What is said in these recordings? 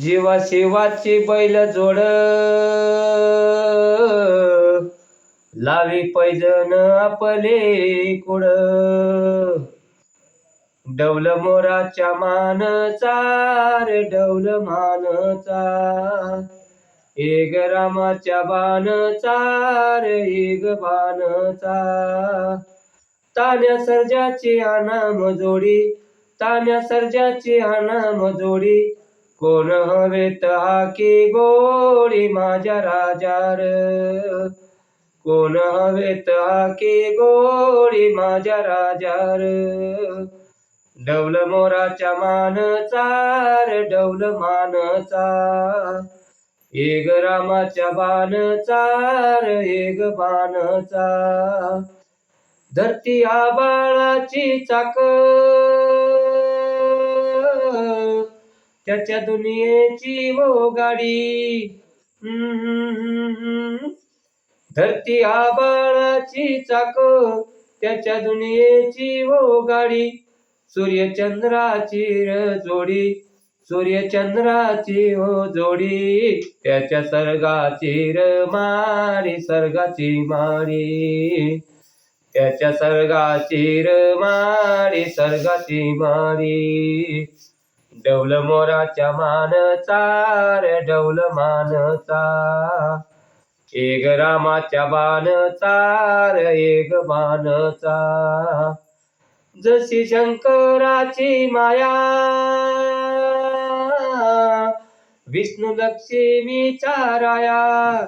जीवा शिवाची बैल जोड. लावी पैजन आपले कुड. डवल मोराच्या मानचा रे डवल मानचा. एक रामाच्या बाणचा रे एक बाणचा तान्या सर्जाची आना मजोडी तान्या सर्जाची आना मजोडी कोण हवेत हाकी गोडी माझ्या राजार कोण हवेत हाकी गोडी माझ्या राजार डौल मोराच्या मानचा रे डौल मानचा एक रामाच्या बाणचा रे एक बाणचा धरती आबाळाची चाक त्याच्या दुनियेची वो गाडी हम्म. धरती आबाळाची चाक त्याच्या दुनियेची वो गाडी सूर्यचंद्राची र जोडी सूर्यचंद्राची हो जोडी. त्याच्या सर्गाची र मारी सर्गाची मारी. त्याच्या सर्गाची र मारी सर्गाची मारी. डौल मोराच्या मानचार रे डौल मानचा. एक रामाच्या बाणचा एक बाणचा. जशी शंकराची माया विष्णू लक्ष्मीचा राया.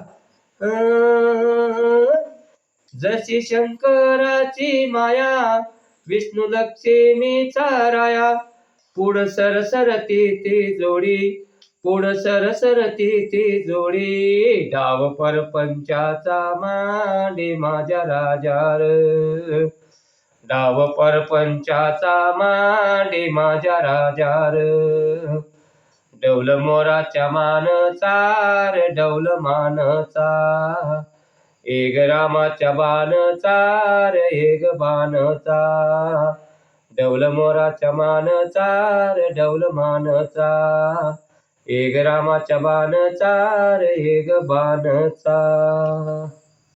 जशी शंकराची माया विष्णू लक्ष्मीचा राया. पुढ सरसरती ती जोडी पुढ सरसरती ती जोडी. डाव परपंचाचा मांडी माझ्या राजार. डाव परपंचाचा मांडी माझ्या राजार. डौल मोराच्या मानचार डौल मानचा. एक रामाच्या बाणचा एक बाणचा डौल मोराच्या मानचार रे डौल मानचा. एक रामाच्या बाणचा एक बाणचा.